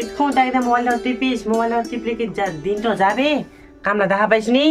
এক্ষণ তাকে মোবাইলটা টিপিস মোবাইলটা টিপলে কি যা দিনটা যাবে? কামনা দেখা পাইস নি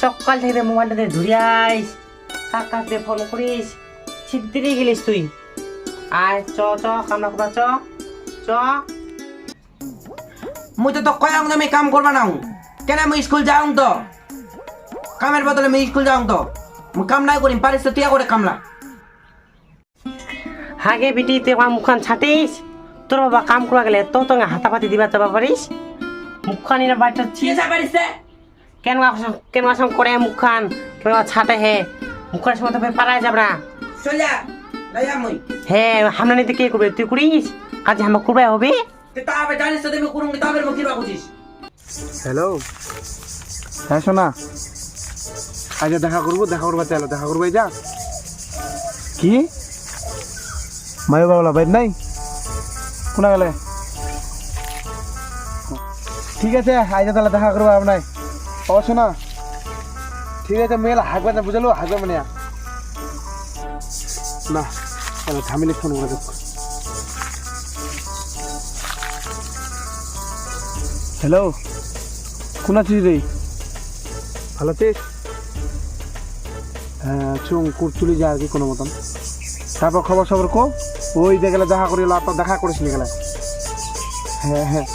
সকাল থেকে মোবাইলটাতে ধুরিয়াইস কাক কাক দিয়ে ফলো করিস। ছিদ্রে গেলিস তুই। আয় চ চ কামনা করা চ চ। মুই তো কয়াং তুমি কাম করবা না কেন আমি স্কুল যাও তো? কামের বদলে আমি স্কুল যাও তো। মুই কাম নাই করিম পারিস তো তুই করে কামলা। হাগে বিটি তে মুখান ছাটিস। তোর বাবা কাম করা গেলে তো তো হাতাপাতি দিবা চাবা পারিস মুখান এর বাড়িটা কেন কেন আসম করে মুখান কেন ছাটে হে। মুখানের সময় তো পারায় যাব না হ্যাঁ হামনা নিতে কে করবে? তুই করিস কাজ হামা করবে হবে? হ্যালো? হ্যাঁ শোনা। আজ দেখা করব দেখা করব চলো দেখা করব যা। কি? মায় বাবা বাইর নাই? কোনা গেলে? ঠিক আছে আজ তাহলে দেখা করব আপনার অবশ্য না ঠিক আছে মেয়েলা হাঁকবে না বুঝলো হাঁকবে মানে। না তাহলে থামিলে ফোন করে। দেখ হ্যালো কোন আছিস রে? ভালো আছিস? হ্যাঁ চুম চলে যা আর কি কোনো মতন। তারপর খবর সবর কো? ওই যে গেলে দেখা করি তো দেখা করিস নি গেলে। হ্যাঁ হ্যাঁ।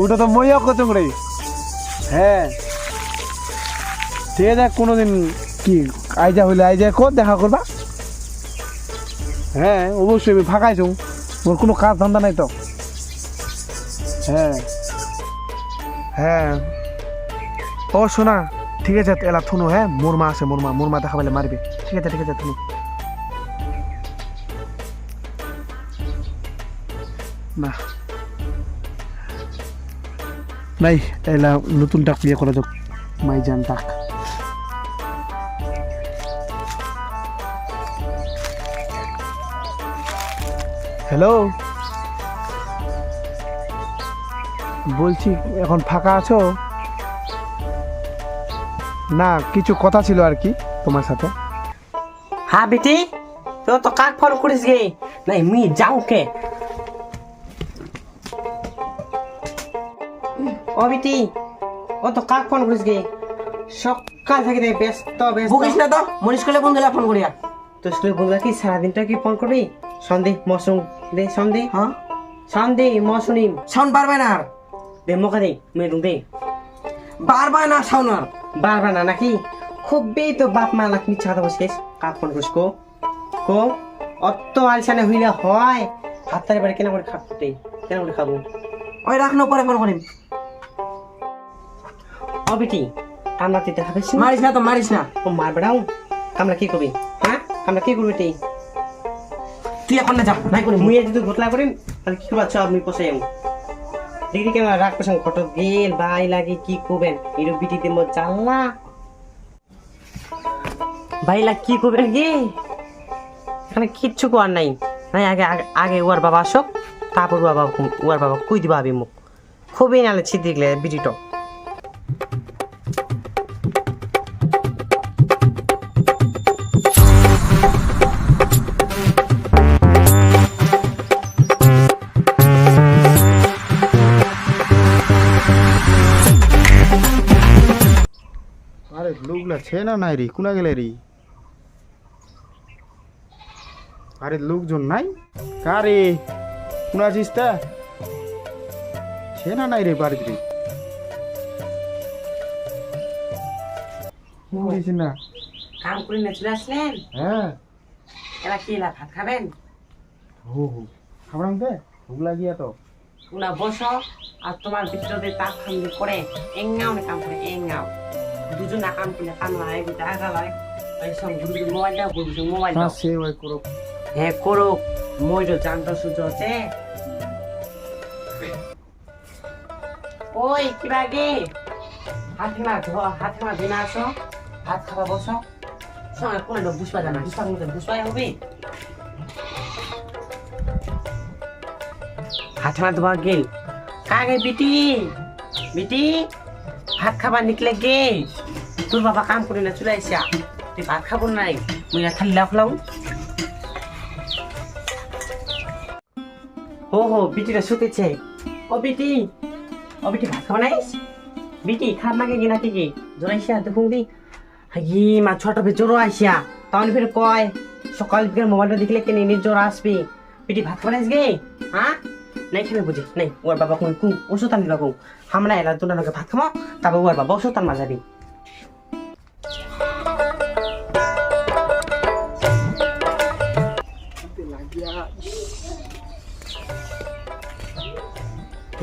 ওটা তো মইয়া কচং রে হ্যাঁ। ঠিক আছে কোনোদিন কি আইজা হইলে আইজা কো দেখা করবা। হ্যাঁ অবশ্যই আমি ফাঁকাই ফাঁকাইছু মোর কোনো কাজ ধান্দা নাই তো। হ্যাঁ। হ্যাঁ। ও শোনা, ঠিক আছে, এলা থুনু হ্যাঁ? মোর মা আছে মোর মা মোর মা দেখা পাইলে মারবে। ঠিক আছে ঠিক আছে, থুনু। না। নাই, এলা নতুন টাক বিয়ে করা যাক মাই জান টাক হ্যালো? বলছি, এখন ফাঁকা আছো? না, কিছু কথা ছিল আর কি তোমার সাথে। হ্যাঁ বেটি, তো কাক ফোন করিস গে? নাই মি যাও কে? ও বেটি ও তো কাক ফোন করিস গে? সকাল থেকে রে ব্যস্ত ব্যস্ত। বুকিস না তো মোর স্কুলে বন্ধুলা ফোন করিয়া। তো স্কুলে বন্ধুরা কি সারাদিনটা কি ফোন করবি? সন্ধে মৌসুম দে সন্ধে। হ্যাঁ? সন্ধে মৌসুমিম সাউন্ড পারবে না। আর দে মোকা দে মেদুং দে। বারবার না সাউন্ড আর বারবার না নাকি? খুবই তো বাপ মা লাখ মিথ্যা কথা কাক ফোন করিস কো? কো? অত আলসানে হইলে হয়। ভাত তারি বাড়ি কেন করে খাবতে কেন করে খাব। ওই রাখ না পরে ফোন করিম। ও বেটি কামলা তুই দেখা পেয়েছি মারিস না তো মারিস না। ও মার বেড়াও কামলা কি করবি? হ্যাঁ? কামলা কি করবি তুই তুই এখন না যা নাই করিম মুই যদি ঘটলা করিম তাহলে কি করবা? মুই পোষাই যাব দেখি কেন রাগ পেছন ঘট গেল বাই লাগে কি করবেন? এর বিটিতে মো জানলা ভাইলা কি করবেন গে? এখানে কিচ্ছু করার নাই। নাই আগে আগে- উয়ার বাবা আসক তারপর বাবা উয়ার বাবা কই দিবা আবি মুখ খুবই নালে ছিদ্রি গেলে নাই রে কোনা গেলে রে? আরে লোকজন নাই? কারে? কোনা আছিস তা? ছে না? কাম করে না চলে আসলেন? হ্যাঁ। এরা কি এলা ভাত খাবেন? হো হো। খাবার দে ভুক লাগিয়া তো। তোমরা বসো আর তোমার ভিতরে তাক খামলি করে এঙ্গাও না কাম করে এঙ্গাও। দুজন না কাম করলে কাম লাই দেখা লাই এই সব গুরু মোবাইল সে ওই করো হ্যাঁ করো মই তো জানতো সুযোগ আছে। ওই কিবা গে হাত খানা ধো হাত খানা দিনা আসো। ভাত খাবা বসো। সঙ্গে কোনো লোক বুঝবা জানা বুঝবা কিন্তু বুঝবাই হবে। হাত খানা ধোয়া গেল। কাগে বিটি? বিটি? ভাত খাবা নিকলে গে তোর বাবা কাম করে না, চলে আইসা। তুই ভাত খাব নাই, মুই আর লাফ লাউ। হো বিটিটা শুতেছে। ও বিটি ও বিটি ভাত খাবা নাইস? বিটি খাত নাকি কি নাকি কি জ্বর আইসা দেখুন দি। হাগি, মা ছোট ফের জ্বর আইসা। তখন ফের কয়, সকাল বিকেল মোবাইলটা দেখলে কেন জ্বর আসবে। বিটি ভাত খাবা নাইস গে? হ্যাঁ? নাই খেলে বুঝি নাই। ওর বাবা কোন কু ওষুধ আনি রাখো আমরা এলা দুটা নাকি ভাত খামো তারপর ওর বাবা ওষুধ আনবা যাবি।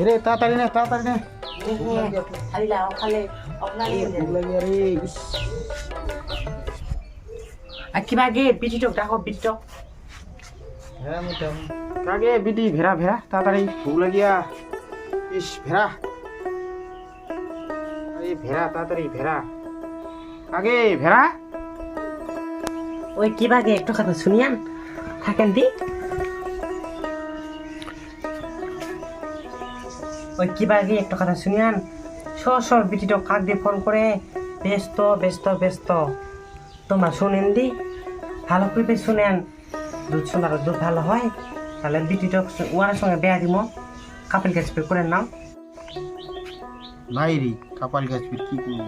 রে তাড়াতাড়ি নে তাড়াতাড়ি নে। খালি লাও খালে। অপনালি আর কিবা গে বিটিটক বিটিটক কাগে বিটি ভেড়া ভেড়া তাড়াতাড়ি ভুক লাগিয়া। ইস ভেড়া। আরে ভেড়া তাড়াতাড়ি ভেড়া। কাগে ভেড়া। ওই কিবা গে একটু কথা শুনিয়ান। থাকেন দি। ওই কিবা গে একটু কথা শুনিয়ান। সর সর বিটিটক কাক দিয়ে ফোন করে। ব্যস্ত ব্যস্ত ব্যস্ত। তোমার শুনেন দি। ভালো করে শুনেন। দুধ শোনার দুধ ভালো হয়। তাহলে বিটিটক ওয়ার সঙ্গে বেয়া দিব কাপল গাছ পে করে নাও। নাই রে কাপাল গাছ ফির কি করব?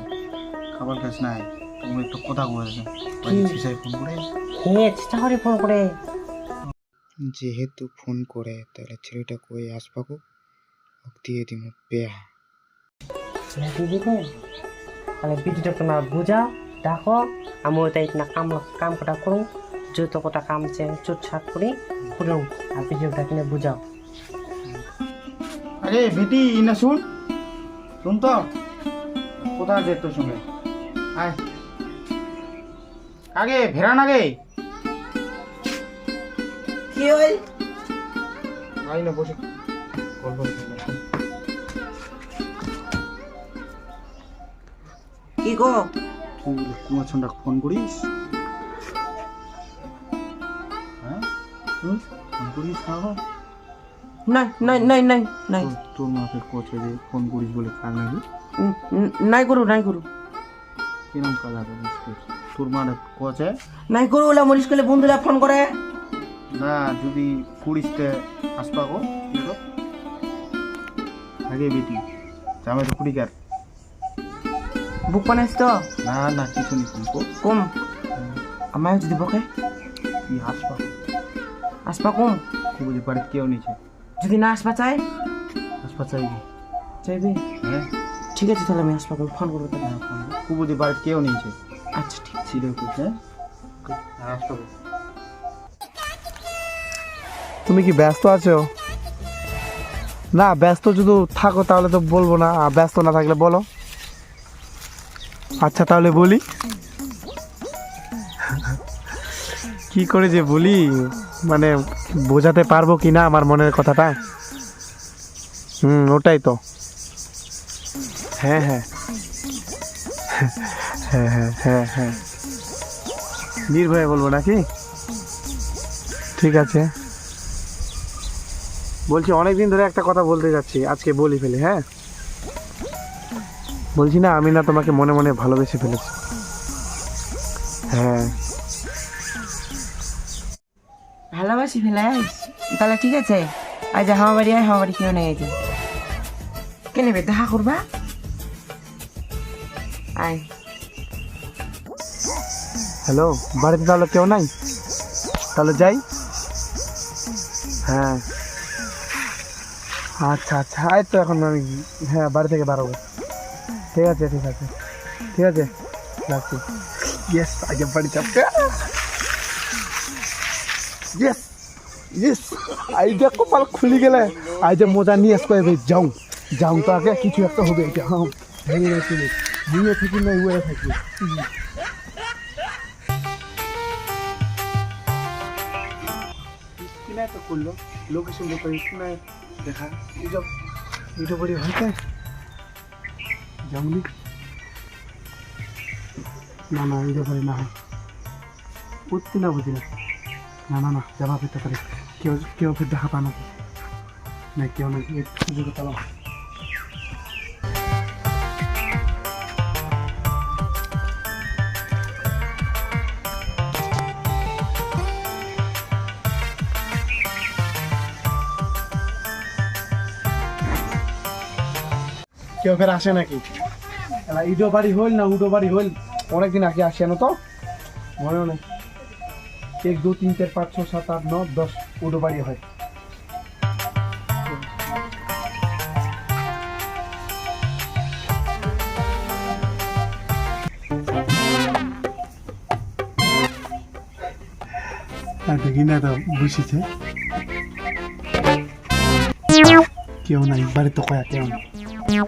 কাপাল গাছ নাই। তুমি একটু কথা বলেছে সিসাই ফোন করে? হ্যাঁ চেষ্টা করে ফোন করে। যেহেতু ফোন করে তাহলে ছেলেটা কই আসবাকো দিয়ে দিব? বেয়া তাহলে বিটিটা তোমরা বুঝাও দেখো আমি ওইটা ইতনা কাম কাম কটা করুন যত কটা কাম চে চুট ছাট করি। করুন আর ভিডিওটা কিনে বুঝাও। আরে বেটি না শুন। শুন তো। কোথায় যে তোর সঙ্গে? আয়। আগে ভেড়ান আগে। কি হই আই না বসে। গল্প। কি গো? তুই কুমার ফোন করিস? ফোন করিস না আবার? নাই নাই নাই নাই নাই। তোর- তোর মাকে কছে যে ফোন করিস বলে কাল নাকি? উম, উম, নাই করু নাই করু। কিরম কাজ আছে তোর? মা কছে নাই করু ওলা মরিস করলে বন্ধুরা ফোন করে। না যদি কুড়িসতে আসবা গো দেখো। আগে বেটি জামাই তো কুড়িকার বুক বানাইছ তো? না না কিছু নেই কিন্তু কম। আমায় যদি বকে। আসবা আসবা কম? খুব যে বাড়িতে কেউ নিছে যদি না আসবা চাই? আসবা চাইবি চাইবি? হ্যাঁ। ঠিক আছে তাহলে আমি আসবা কম ফোন করব তাহলে। খুব যে বাড়িতে কেউ নিয়েছে আচ্ছা ঠিক ছিল হ্যাঁ? আর আসবা তুমি কি ব্যস্ত আছো? না ব্যস্ত যদি থাকো তাহলে তো বলব না আর ব্যস্ত না থাকলে বলো। আচ্ছা তাহলে বলি। কি করে যে বলি? মানে বোঝাতে পারব কি না আমার মনের কথাটা? হুম, ওটাই তো। হ্যাঁ হ্যাঁ। হ্যাঁ হ্যাঁ হ্যাঁ হ্যাঁ। বলব নাকি? ঠিক আছে। বলছি অনেক দিন ধরে একটা কথা বলতে যাচ্ছি, আজকে বলি ফেলে হ্যাঁ? বলছি না, আমি না তোমাকে মনে মনে ভালোবেসে ফেলেছি। হ্যাঁ। ভালোবাসি ফেলাইস তাহলে ঠিক আছে। আজ হাওয়া বাড়ি আয় হাওয়া বাড়ি কেউ নেই যে কে নেবে? দেখা করবা? আয়। হ্যালো, বাড়িতে তাহলে কেউ নাই? তাহলে যাই। হ্যাঁ। আচ্ছা আচ্ছা এই তো এখন আমি হ্যাঁ বাড়ি থেকে বাড়াবো ঠিক আছে ঠিক আছে। ঠিক আছে? রাখছি। ইয়েস আগে বাড়ি চাপতে ইয়েস ইয়েস আইডিয়া কপাল খুলি গেলে। আইডিয়া মজা নিয়ে আসতে হবে যাও। যাও তো আগে, কিছু একটা হবে। এটা হ্যাঁ ভেঙে গেছে ভেঙে থাকি না, উড়ে থাকি। কিনা একটা করল লোকেশন ব্যাপারে কিনা দেখা। এই সব ভিডিও করে হয়েছে। যাওনি। না না, এই ব্যাপারে না হয়। বুঝতে না বুঝি না। না না না, যাবা ফেরতে পারে। কেউ কেউ ফের দেখা পায় না, কেউ না সুযোগে চালাও কেউ ফের আসে নাকি? ইডো বাড়ি হইল না উডো বাড়ি হইল? অনেকদিন আগে আসে না তো? মনে নেই। এক, দু, তিন, চার, পাঁচ ছ সাত, আট ন দশ উডো বাড়ি হয় তো বসেছে। কেউ নাই, বাড়ি তো কয়া কেউ নাই। কেউ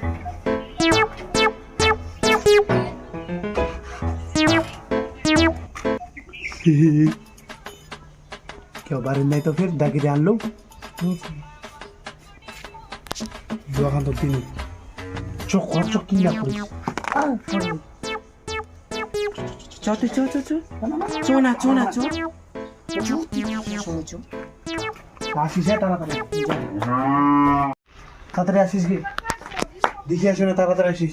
নাই তো ফের, ডাকিতে আনলো। দোকান তো তিনি চোখ খরচ কি না করিস? চ চ চ চ চ চ চ তাড়াতাড়ি। আসিস কি দেখি আসো না, তাড়াতাড়ি আসিস।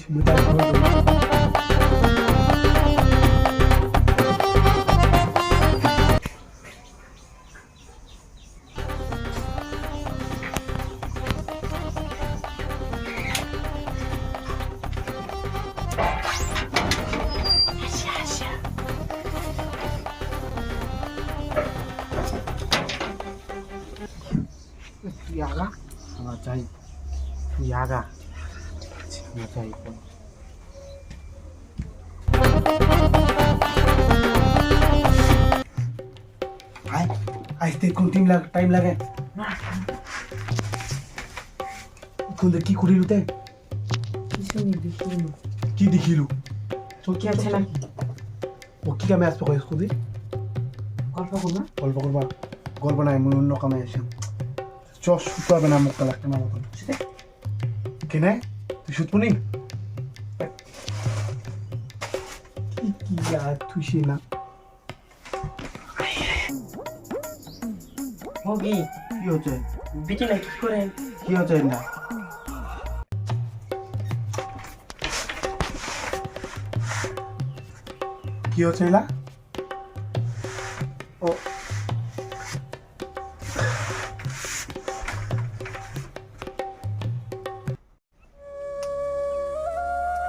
যাই আসতে কোন টাইম লাগ টাইম লাগে? কোন কি করিলু তে? কি দেখিলু? চল কি আছে নাকি? ও কি কামে আসবে কই স্কুদি গল্প করবা? গল্প করবা। গল্প নাই মুই অন্য কামে আসি চ শুট পাবে না মুখ লাগতে না মতন কেনে? তুই শুট পুনি কি কি আর তুই সে না হোগি কি হচ্ছে বিটি না কি করে কি হচ্ছে না কি হচ্ছে এলা ও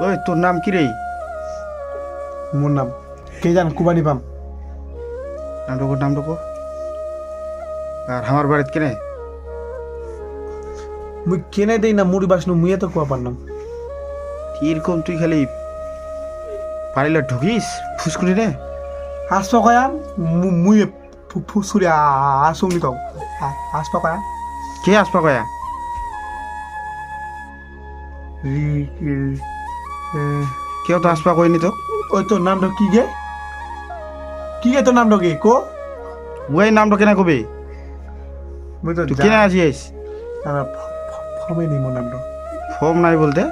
ওই তোর নাম কি রে? মোর নাম কে জান কুবানি পাম। নামটুকু নামটুকু। আর আমার বাড়িতে কেনে? মুই কেনে দেই না মুড়ি বাসনু মুইয়ে তো কুয়া পারলাম। এরকম তুই খালি পারিলে ঢুকিস ফুসকুনি রে আসপা কয়া মুই ফুসুরি আসুমি তো আসপা কয়া কে আসপা কয়া কেউ তো আসপা কইনি তো ওই তোর নামটা কি গে? কি গে তোর নামটা কি? কো? ওই নামটা কেনা কবি? তুই কেনে আছিস ফমে নি মোর নামটা। ফর্ম নাই বলতে?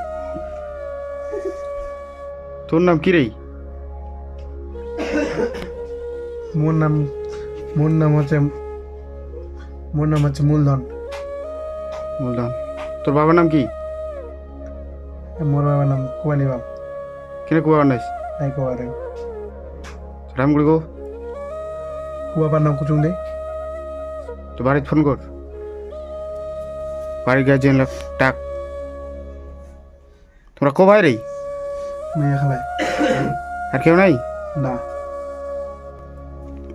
তোর নাম কি রে মোর নাম মোর নাম হচ্ছে মোর নাম হচ্ছে মূলধন। বললাম তোর বাবার নাম কি? মোর বাবার নাম কুয়ানি বাপ। কেনে কুয়া বানাইস নাই কোয়ারে রাম গুড়ি গো কুয়াবার নাম কুচুং দে। তো বাড়িতে ফোন কর বাড়ির গার্জেন লোক ডাক তোমরা কো ভাই রে মেয়ে খাবে আর কেউ নাই? না।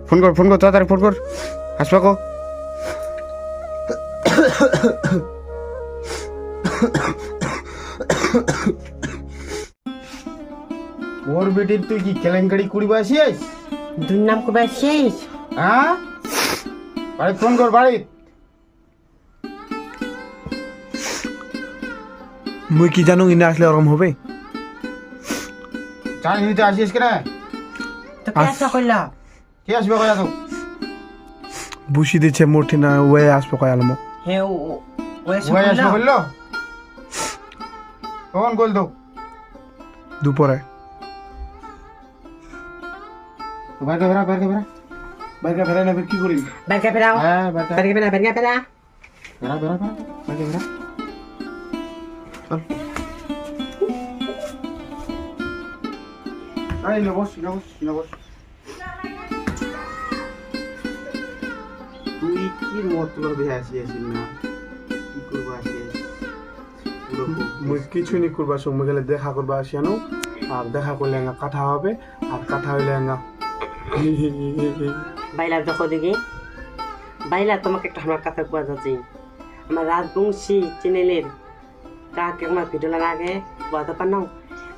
ফোন কর ফোন কর তাড়াতাড়ি ফোন কর আসবা কো। ওর বেটির তুই কি কেলেঙ্কারি করিবা আসিস দুই নাম কবে আসছিস হ্যাঁ বাড়ি ফোন কর বাড়ি মুই কি জানো ইনা আসলে ওরকম হবে জানি নিতে আসিস কেন তো কে আসা করলা কে আসবে কয়া তো বুসি দিচ্ছে মোটি না ওয়ে আসব কয়াল মোক হে ও ও আসবে বলল কখন কল তো দুপুরে। বাইরে বেড়া বাইরে বেড়া বাইরে ফেরাই না কি করি? হ্যাঁ বাইরে। বেড়া বাইরে চল। বস তুই কি মতলব আসি আসি না? কি করব আসি মুই কিছু নি করবা সঙ্গে গেলে দেখা করবা আসিয়ানো আর দেখা করলে না কাঠা হবে আর কাঠা হইলে না বাইলা দেখো দেখি। বাইলা তোমাকে একটা আমার কথা কোয়া যাচ্ছে। আমার রাজবংশী চ্যানেলের কাকে আমার ভিডিও আগে বলতে পার নাও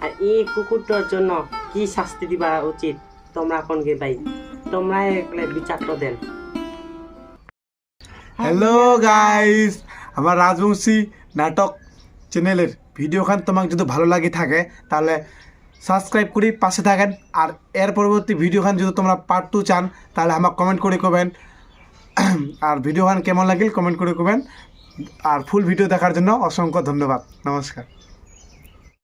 আর এই কুকুরটার জন্য কি শাস্তি দিবা উচিত? তোমরা কোন গে ভাই? তোমরা একলে বিচার তো দেন। হ্যালো গাইস আমার রাজবংশী নাটক চ্যানেলের ভিডিও খান তোমাকে যদি ভালো লাগে থাকে, তাহলে সাবস্ক্রাইব করি পাশে থাকেন। আর এর পরবর্তী ভিডিও খান যদি তোমরা পার্ট টু চান, তাহলে আমার কমেন্ট করে কবেন। আর ভিডিও খান কেমন লাগিল কমেন্ট করে কবেন। আর ফুল ভিডিও দেখার জন্য অসংখ্য ধন্যবাদ। নমস্কার।